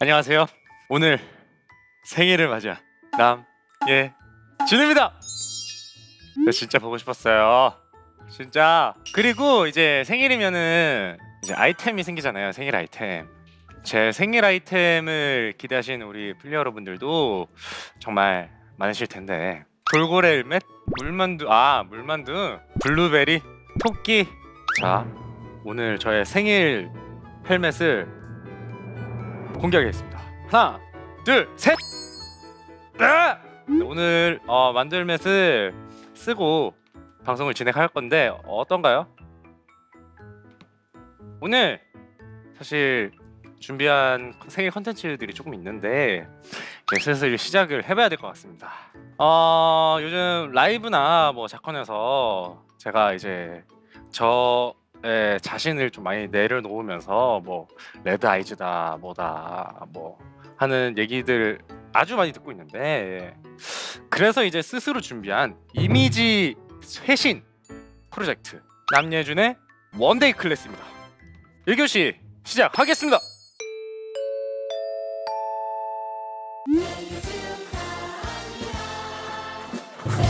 안녕하세요. 오늘 생일을 맞이한 남예준입니다. 저 진짜 보고 싶었어요. 진짜. 그리고 이제 생일이면은 이제 아이템이 생기잖아요. 생일 아이템. 제 생일 아이템을 기대하시는 우리 플레이어 여러분들도 정말 많으실 텐데 돌고래 일멧, 물만두, 아 물만두, 블루베리, 토끼. 자, 오늘 저의 생일 헬멧을 공개하겠습니다. 하나, 둘, 셋. 아! 오늘 어, 만들 헬멧을 쓰고 방송을 진행할 건데 어떤가요? 오늘 사실 준비한 생일 컨텐츠들이 조금 있는데 슬슬 시작을 해봐야 될 것 같습니다. 어, 요즘 라이브나 뭐 작건에서 제가 이제 저 의 자신을 좀 많이 내려놓으면서 뭐 레드 아이즈다 뭐다 뭐 하는 얘기들 아주 많이 듣고 있는데 그래서 이제 스스로 준비한 이미지 쇄신 프로젝트 남예준의 원데이 클래스입니다. 1교시 시작하겠습니다.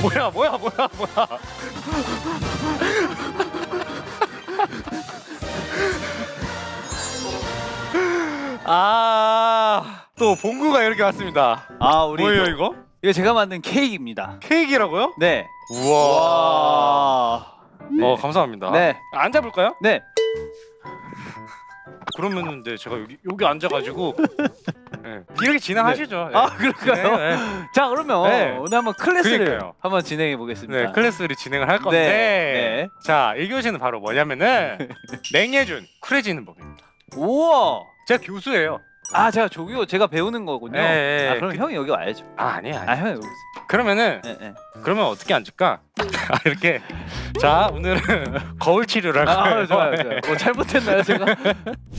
뭐야 뭐야 뭐야 뭐야 아 또 봉구가 이렇게 왔습니다 아 우리 뭐예요 이거, 이거? 이거 제가 만든 케이크입니다. 케이크라고요? 네. 우와 와. 네. 어 감사합니다 네. 앉아볼까요? 네. 그러면은 근데 제가 여기 여기 앉아가지고 네. 이렇게 진행하시죠 아 그럴까요? 네, 네. 자 그러면 네. 오늘 한번 클래스를 그러니까요. 한번 진행해 보겠습니다. 네, 클래스를 진행을 할 건데 네. 자 1교시는 바로 뭐냐면은 맹예준 쿨해지는 법입니다 우와. 제가 교수예요 아 제가 조교 제가 배우는 거군요. 네, 네. 아 그럼 그- 형이 여기 와야죠. 아 아니야 아 형이 여기. 있어요. 그러면은 네, 네. 그러면 어떻게 앉을까? 아, 이렇게 자 오늘은 거울 치료를 할 거예요 아 좋아요 좋아요. 뭐 잘못했나요 제가?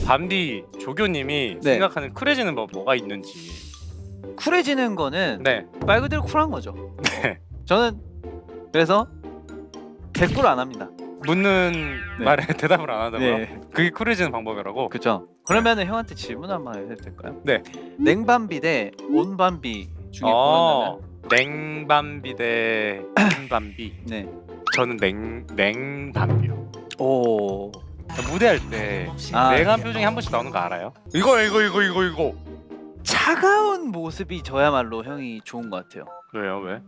밤디 조교님이 네. 생각하는 쿨해지는 법 뭐가 있는지 쿨해지는 거는 네 말 그대로 쿨한 거죠. 네. 저는 그래서 대꾸를 안 합니다. 묻는 네. 말에 대답을 안 하다고요? 네. 그게 쿨해지는 방법이라고? 그죠. 그러면은 형한테 질문 한번 해도 될까요? 네. 냉밤비 대 온밤비 중에 어, 고른다면? 냉밤비 대 흰밤비 네. 저는 냉 냉밤비요 오. 무대할 때 아, 냉한 표정이 한 번씩 나오는 거 알아요? 이거 이거 이거 이거 이거 차가운 모습이 저야말로 형이 좋은 것 같아요. 왜요 왜?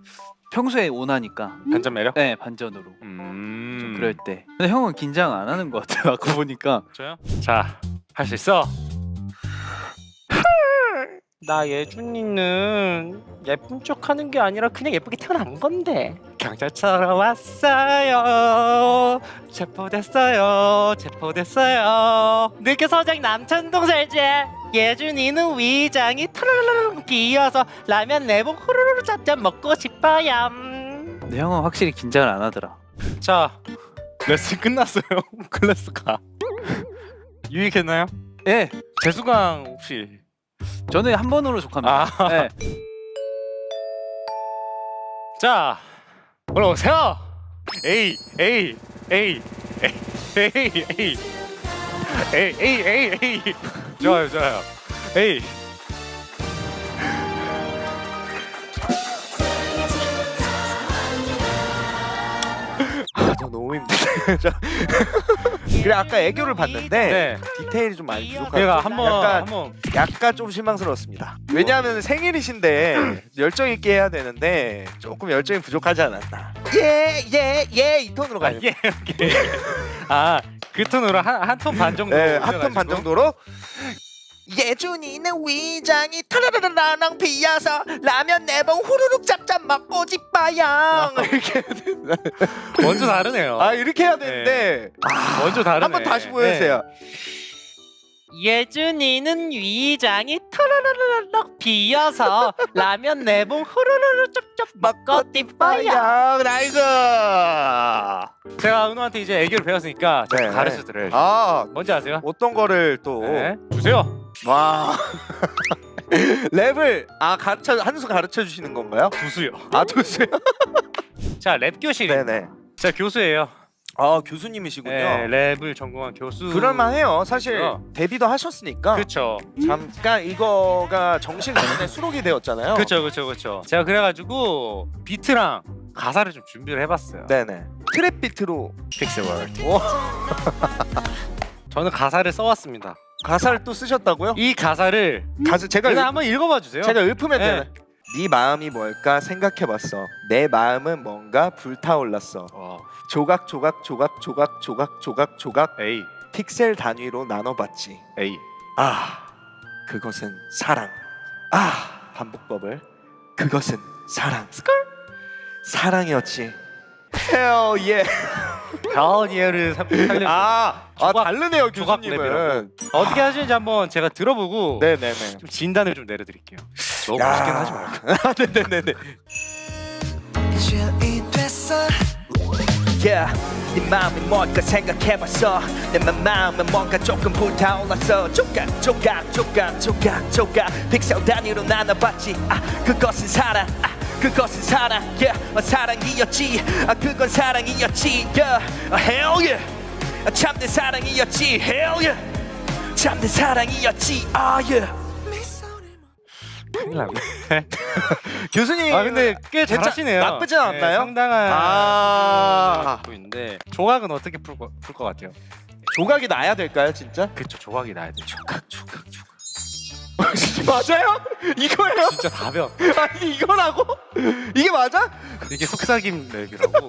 평소에 온하니까. 반전 매력? 네 반전으로. 음좀 그럴 때. 근데 형은 긴장 안 하는 것 같아요. 아까 보니까. 저요? 자, 할 수 있어. 나 예준이는 예쁜 척 하는 게 아니라 그냥 예쁘게 태어난 건데 경찰처럼 왔어요 체포됐어요 체포됐어요 느껴서장 남천동 살지 예준이는 위장이 타르르르 비어서 라면 네봉 후루룩 짭짭 먹고 싶어요 근데 형은 확실히 긴장을 안 하더라. 자 레슨 끝났어요 클래스 가 유익했나요? 예. 재수강 혹시 저는 한 번으로 족합니다. 아. 네. 자 올라오세요 에이 에이 에이 에이 에이 에이 에이 에이 에이 에이 좋아요 좋아요 에이 아, 저 너무 힘들어요. 그래 아까 애교를 봤는데 네 디테일이 좀 많이 부족하고 내가 한번 약간 한번 약간 좀 실망스러웠습니다. 왜냐하면 생일이신데 열정 있게 해야 되는데 조금 열정이 부족하지 않았나. 예예예 이 톤으로 가요. 예 오케이 아 그 톤으로 한한톤 반 정도 네, 한톤 반 올려가지고. 정도로. 예준이는 위장이 타라라라랑 비어서 라면 네 번 후루룩 짭짭 먹고 싶어요. 이렇게 먼저 다르네요 아 이렇게 해야 되는데 먼저 다르네 한번 다시 보여주세요. 예준이는 위장이 터르르르륵 비어서 라면 네봉 후루루루 쩝쩝 먹고 싶어요. 빠야 나이스. 제가 은호한테 이제 애교를 배웠으니까 제가 네. 가르쳐 드려요. 아 뭔지 아세요? 어떤 거를 또 네. 주세요. 와. 랩을 아 가르쳐 한수 가르쳐 주시는 건가요? 두수요. 아 두수요? 자, 랩 교실. 네네. 제가 교수예요. 아 교수님이시군요. 예, 랩을 전공한 교수. 그럴만해요. 사실 그렇죠. 데뷔도 하셨으니까 그렇죠. 잠깐 이거가 정식 내년에 수록이 되었잖아요. 그렇죠, 그렇죠, 그렇죠. 제가 그래가지고 비트랑 가사를 좀 준비를 해봤어요. 네네. 트랩 비트로 픽셀 월드. 오. 저는 가사를 써왔습니다. 가사를 또 쓰셨다고요? 이 가사를 가사 제가 읊- 한번 읽어봐 주세요. 제가 읊으면 네. 되나요? 네 마음이 뭘까 생각해봤어. 내 마음은 뭔가 불타올랐어. 와, 조각 조각 조각 조각 조각 조각 조각 에이, 픽셀 단위로 나눠봤지. 에이. 아, 그것은 사랑. 아, 반복법을. 그것은 사랑. 스컬. 사랑이었지. Hell yeah. 가오니에를 살려. 아, 아 조각- 다르네요 조각 교수님은. 랩이라고. 어떻게 하시는지 한번 제가 들어보고 네네네. 좀 진단을 좀 내려드릴게요. 너무 야. 멋있게 하지 말고. 네네네네. Yeah. 네 마음이 뭘까 생각해봤어 내 맘- 마음은 뭔가 조금 불타올랐어 조각 조각 조각 조각 조각 픽셀 단위로 나눠봤지 아 그것은 사랑 아 그것은 사랑 yeah. 어, 사랑이었지 아 그건 사랑이었지 yeah. 아, hell yeah 아, 참된 사랑이었지 hell yeah 참된 사랑이었지 아 yeah 큰일 났네. 교수님 아 근데 꽤 괜찮- 잘하시네요. 나쁘진 않나요? 네, 상당한 아. 고 있는데 조각은 어떻게 풀것 풀것 같아요? 조각이 나야 될까요 진짜? 그쵸 조각이 나야 돼. 조각 조각 조각. 맞아요? 이거예요? 진짜 다변. 아니 이거라고? 이게 맞아? 이게 속삭임 랩이라고.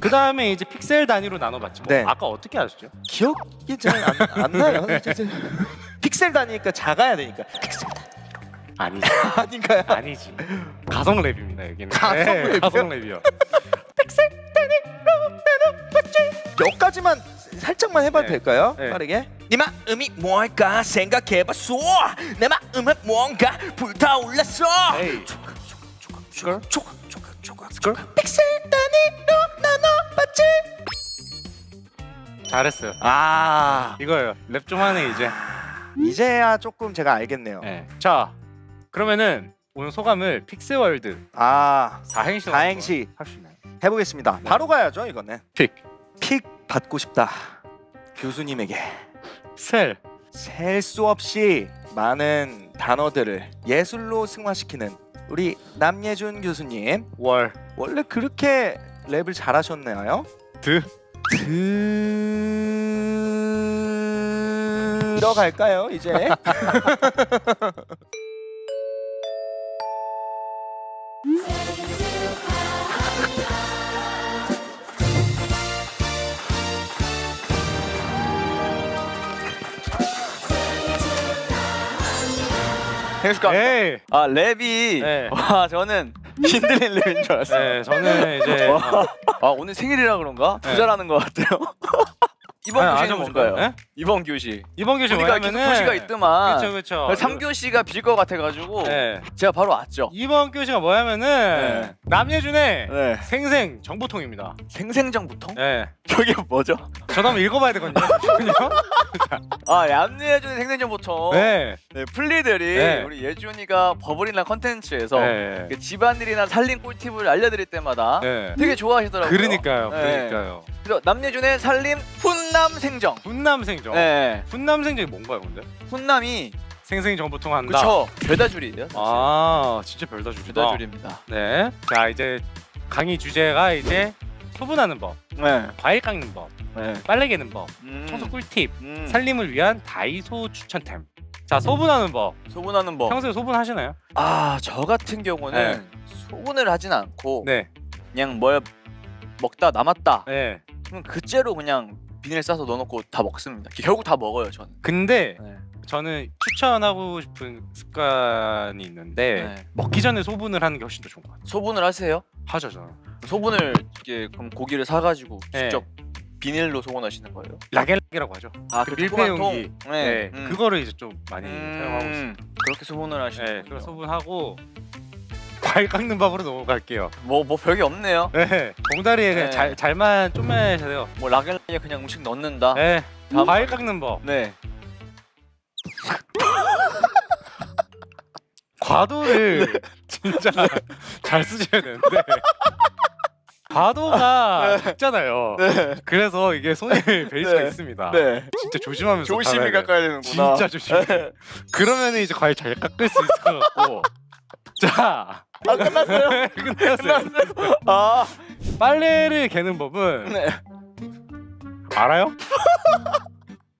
그 다음에 이제 픽셀 단위로 나눠봤지. 뭐 네. 아까 어떻게 하셨죠? 기억이 잘 안 나요. 픽셀 단위니까 작아야 되니까. 픽셀 아니지. 아닌가요? 아니지. 가성 랩입니다 여기는. 가성 네, 랩이요? 가성 랩이요. 몇 가지만 살짝만 해봐도 네. 될까요? 네. 빠르게. 네 마음이 뭘까 생각해봤어. 내 마음은 뭔가 불타올랐어. 에이. 스컬? 조각 조각 조각 스컬? 픽셀 단위로 나눠봤지. 잘했어요. 아 이거예요. 랩 좀 하네 이제. 이제야 조금 제가 알겠네요. 네. 자 그러면은 오늘 소감을 픽셀월드 아 4행시 사행시 할수 있나요? 해보겠습니다. 바로 가야죠 이거는. 픽. 픽 받고 싶다. 교수님에게 셀. 셀 수 없이 많은 단어들을 예술로 승화시키는 우리 남예준 교수님 월. 원래 그렇게 랩을 잘하셨나요? 드. 들어갈까요 이제? 해줄까? 에이. 아 랩이 네. 와 저는 신들린 랩인 줄 알았어요. 네, 저는 이제 어, 아 오늘 생일이라 그런가? 더 네. 잘하는 것 같아요. 이번 아니, 아주 뭔가요? 네? 이번 교시. 이번 교시 계속 뭐냐면은 교시가 있더만. 그렇죠, 그렇죠. 3교시가 빌 것 같아가지고 네. 제가 바로 왔죠. 이번 교시가 뭐냐면은 네. 남예준의 네. 생생 정보통입니다. 생생정보통? 네. 저게 뭐죠? 저도 한번 읽어봐야 되거든요. 잠시만요. 아 얌예준의 생생정보통. 네. 네, 플리들이 네. 우리 예준이가 버블이나 컨텐츠에서 네. 그 집안일이나 살림 꿀팁을 알려드릴 때마다 네. 되게 좋아하시더라고요. 그러니까요. 네. 그러니까요. 그래서 남예준의 살림 훈남 생정. 훈남생 정. 네. 훈남생정이 뭔가요, 근데? 훈남이 생생 정보통 한다. 그쵸 별다줄이에요. 사실. 아, 진짜 별다 주다. 별다줄입니다. 네. 자, 이제 강의 주제가 이제 소분하는 법, 네. 과일 깎는 법, 네. 빨래 개는 법, 음. 청소 꿀팁, 음. 살림을 위한 다이소 추천템. 자, 소분하는 법. 소분하는 법. 평소에 소분하시나요? 아, 저 같은 경우는 소분을 하진 않고 네. 그냥 뭘 먹다 남았다. 네. 그럼 그째로 그냥 비닐 싸서 넣어놓고 다 먹습니다. 결국 다 먹어요, 저는. 근데 네. 저는 추천하고 싶은 습관이 있는데 네. 먹기 전에 소분을 하는 게 훨씬 더 좋은 것 같아요. 소분을 하세요? 하죠, 저는. 소분을 이게 그럼 고기를 사가지고 네. 직접 비닐로 소분하시는 거예요? 라겔라이라고 하죠. 아, 그그 밀폐 조그만 통? 용기. 네. 네. 음. 그거를 이제 좀 많이 사용하고 있어요. 음, 그렇게 소분을 하시는 네, 거 그래서 소분하고 과일 깎는 법으로 넘어갈게요. 뭐, 뭐 별게 없네요. 네, 봉다리에 그냥 네. 잘 잘만 좀만 해주세요. 뭐 라겔라에 그냥 음식 넣는다. 네, 다음 과일 번에. 깎는 법. 네. 과도를 진짜 잘 쓰셔야 되는데 과도가 있잖아요. 네. 그래서 이게 손이 베일 수가 네. 있습니다. 네. 진짜 조심하면서 조심히 돼요. 깎아야 되는구나. 진짜 조심히. 그러면 이제 과일 잘 깎을 수 있을 것 같고. 자, 아 끝났어요? 끝났어요. 아. 빨래를 개는 법은 네. 알아요?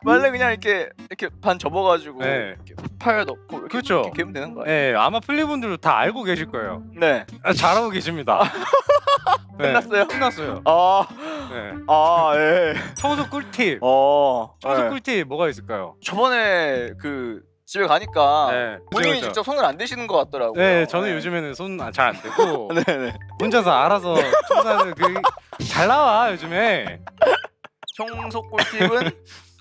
빨래 그냥 이렇게 이렇게 반 접어가지고 네. 이렇게 팔 넣고 이렇게, 그렇죠. 이렇게 개면 되는 거예요. 네, 아마 플리분들도 다 알고 계실 거예요. 네. 아, 잘하고 계십니다. 네, 끝났어요? 끝났어요. 아. 네. 아 예. 청소 꿀팁. 어. 청소 네. 꿀팁 뭐가 있을까요? 저번에 그 집에 가니까 네, 본인이 그죠. 직접 손을 안 대시는 것 같더라고요. 네, 저는 요즘에는 손 잘 안 대고 네네. 혼자서 알아서 청소하는 그잘 나와 요즘에 청소 꿀팁은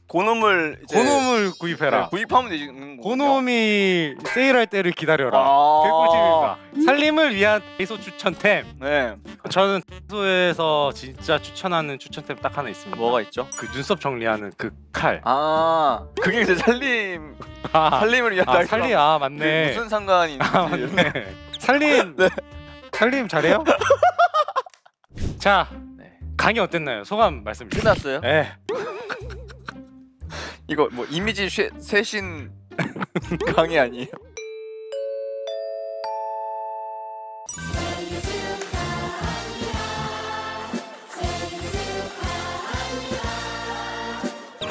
고놈을 이제 고놈을 네, 구입해라. 구입하면 되는 거군요. 고놈이 세일할 때를 기다려라. 아. 그게 꿀팁입니다. 살림을 위한 다이소 추천템. 네. 저는 다이소에서 진짜 추천하는 추천템 딱 하나 있습니다. 뭐가 있죠? 그 눈썹 정리하는 그 칼. 아 그게 이제 살림 아, 살림을 위한 아, 다이소. 살림 아 그게 맞네. 무슨 상관이 있는지. 아 맞네. 살림 네. 살림 잘해요? 자 네. 강의 어땠나요? 소감 말씀 주세요. 끝났어요? 네. 이거 뭐 이미지 쇄, 쇄신 강의 아니에요?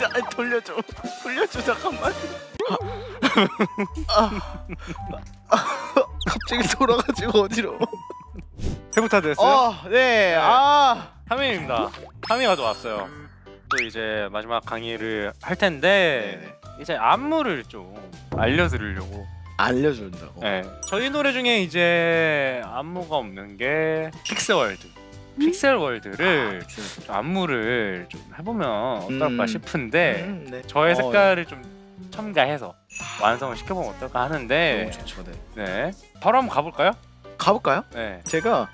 자, 아니, 돌려줘 돌려줘 잠깐만 아, 아, 갑자기 돌아가지고 어디로 회부타 됐어요? 어네 아 하민입니다. 하민가 왔어요. 또 이제 마지막 강의를 할 텐데 이제 안무를 좀 알려드리려고. 알려준다고 네. 저희 노래 중에 이제 안무가 없는 게 픽셀월드. 픽셀월드를 좀 안무를 좀 해보면 어떨까 음. 싶은데 네. 저의 어, 색깔을 좀 첨가해서 완성을 시켜보면 어떨까 하는데 너무 좋죠 네 네 바로 한번 가볼까요? 가볼까요? 네. 제가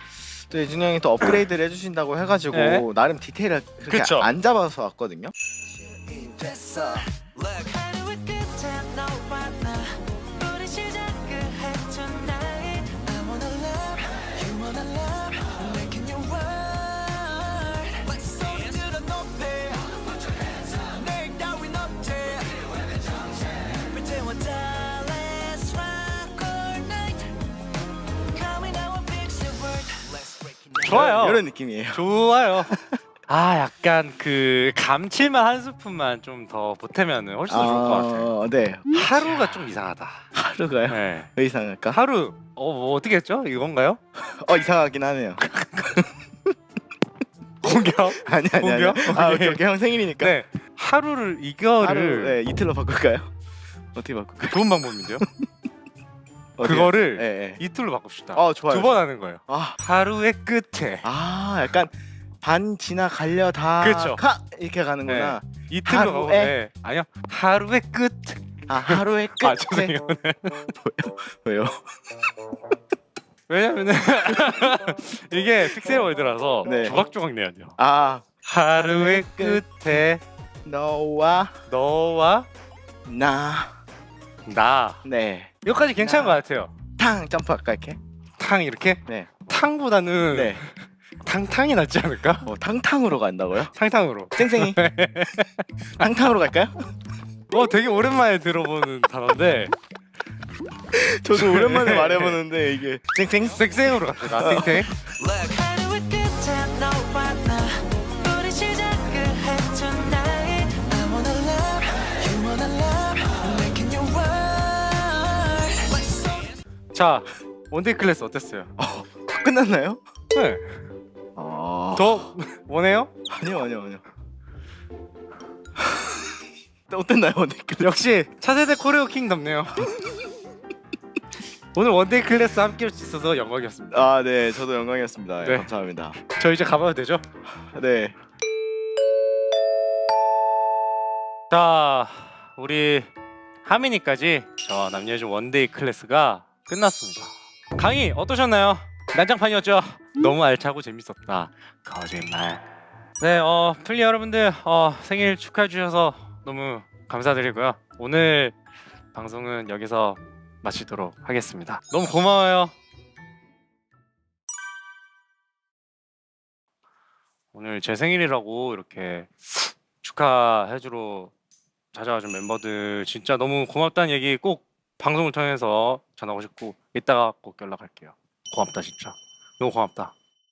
또 예준이 형이 또 업그레이드를 해주신다고 해가지고 네. 나름 디테일을 그렇게 그쵸. 안 잡아서 왔거든요. 하루의 좋아요. 이런 느낌이에요. 좋아요. 아 약간 그 감칠맛 한 스푼만 좀 더 보태면은 훨씬 더 좋을 것 같아요. 아, 네. 하루가 좀 이상하다. 하루가요? 네. 왜 이상할까? 하루 어 뭐 어떻게 했죠? 이건가요? 어 이상하긴 하네요. 공격? 아니 아니 아니. 공격? 아 오케이. 오케이 오케이 형 생일이니까. 네. 하루를 이거를 하루 네, 이틀로 바꿀까요? 어떻게 바꿀까요? 좋은 방법인데요. 어디요? 그거를 네, 네. 이틀로 바꿉시다. 어 좋아요. 두 번 하는 거예요. 아, 하루의 끝에 아 약간 반 지나 갈려 다. 그렇죠. 카 이렇게 가는구나. 이틀로 하루에? 가고 네. 아니요 하루의 끝. 아 하루의 끝. 아 죄송해요. 네. 왜요? 왜냐면은 이게 픽셀 월드라서 네. 조각조각 내야 돼요. 아 하루의 끝에 너와 너와 나. 나 네. 여기까지 괜찮은 나. 것 같아요. 탕 점프할까 이렇게? 탕 이렇게 네. 탕보다는 네. 탕탕이 낫지 않을까? 어, 탕탕으로 간다고요? 탕탕으로. 쌩쌩이. 탕탕으로 갈까요? 어 되게 오랜만에 들어보는 단어인데 저도 오랜만에 말해보는데 이게 쌩쌩. 쌩쌩으로 갑시다. 쌩쌩. 하 자 원데이 클래스 어땠어요? 끝났나요? 네. 아. 더 원해요? 아니요 아니요 아니요. 어땠나요 오늘? 역시 차세대 코레오 킹답네요. 오늘 원데이 클래스 함께 할 수 있어서 영광이었습니다. 아, 네, 저도 영광이었습니다. 네. 감사합니다. 저 이제 가봐도 되죠? 네, 자, 우리 하민이까지 저 남녀준 원데이 클래스가 끝났습니다. 강의 어떠셨나요? 난장판이었죠? 너무 알차고 재밌었다. 거짓말. 네, 어, 플리 여러분들 어, 생일 축하해 주셔서 너무 감사드리고요. 오늘 방송은 여기서 마치도록 하겠습니다. 너무 고마워요. 오늘 제 생일이라고 이렇게 축하해주러 찾아와준 멤버들 진짜 너무 고맙다는 얘기 꼭 방송을 통해서 전하고 싶고 이따가 꼭 연락할게요. 고맙다 진짜. 너무 고맙다.